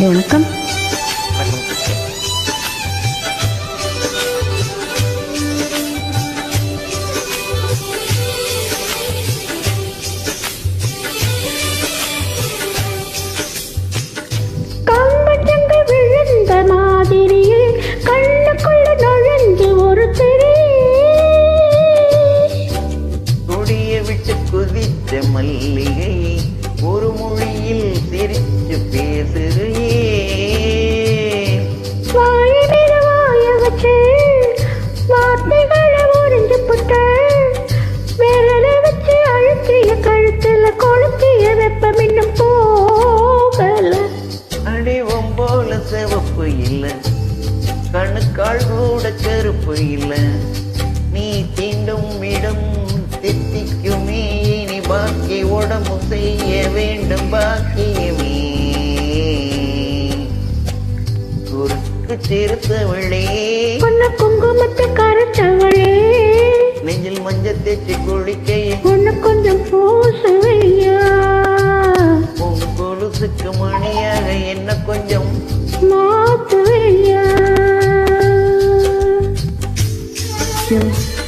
வணக்கம். விட்டு குதித்த மல்லிகை ஒரு மொழியில் சிரிச்சு போல சிவப்பு இல்ல. கணுக்கால் கூட கருப்பு இல்ல. நீ தீண்டும் இடம் தித்திக்குமே. இனி பாக்கி உடம்பு செய்ய வேண்டும் பாக்கியமே. குறுக்கு சிறுத்தவளே பொண்ணு குங்குமத்தை கரைச்சவளே நெஞ்சில் மஞ்சள் தேய்ச்சி குளிக்கையில் ஒண்ணு கொஞ்சம் பூசுவையா உன் கொலுசுக்கு மணியாக 안.